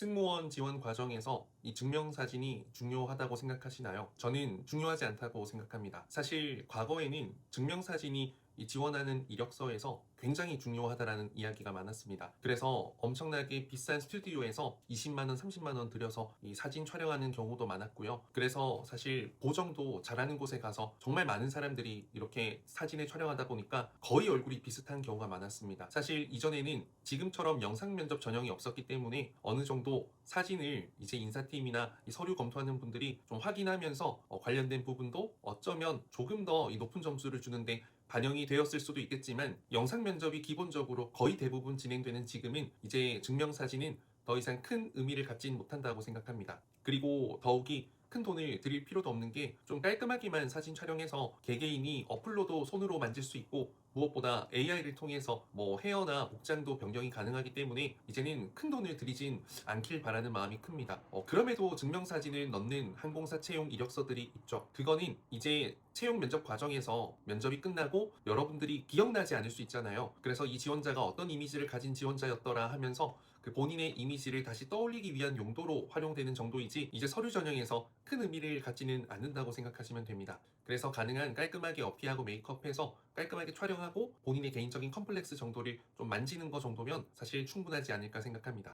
승무원 지원 과정에서 이 증명사진이 중요하다고 생각하시나요? 저는 중요하지 않다고 생각합니다. 사실 과거에는 증명사진이 이 지원하는 이력서에서 굉장히 중요하다라는 이야기가 많았습니다. 그래서 엄청나게 비싼 스튜디오에서 20만원, 30만원 들여서 이 사진 촬영하는 경우도 많았고요. 그래서 사실 보정도 잘하는 곳에 가서 정말 많은 사람들이 이렇게 사진을 촬영하다 보니까 거의 얼굴이 비슷한 경우가 많았습니다. 사실 이전에는 지금처럼 영상 면접 전형이 없었기 때문에 어느 정도 사진을 이제 인사팀이나 이 서류 검토하는 분들이 좀 확인하면서 어, 관련된 부분도 어쩌면 조금 더이 높은 점수를 주는데 반영이 되었을 수도 있겠지만 영상 면접이 기본적으로 거의 대부분 진행되는 지금은 이제 증명사진은 더 이상 큰 의미를 갖진 못한다고 생각합니다. 그리고 더욱이 큰 돈을 들일 필요도 없는 게 좀 깔끔하게만 사진 촬영해서 개개인이 어플로도 손으로 만질 수 있고 무엇보다 AI를 통해서 뭐 헤어나 복장도 변경이 가능하기 때문에 이제는 큰 돈을 들이진 않길 바라는 마음이 큽니다. 어, 그럼에도 증명사진을 넣는 항공사 채용 이력서들이 있죠. 그거는 이제 채용 면접 과정에서 면접이 끝나고 여러분들이 기억나지 않을 수 있잖아요. 그래서 이 지원자가 어떤 이미지를 가진 지원자였더라 하면서 그 본인의 이미지를 다시 떠올리기 위한 용도로 활용되는 정도이지 이제 서류 전형에서 큰 의미를 갖지는 않는다고 생각하시면 됩니다. 그래서 가능한 깔끔하게 어피하고 메이크업해서 깔끔하게 촬영하고 본인의 개인적인 컴플렉스 정도를 좀 만지는 것 정도면 사실 충분하지 않을까 생각합니다.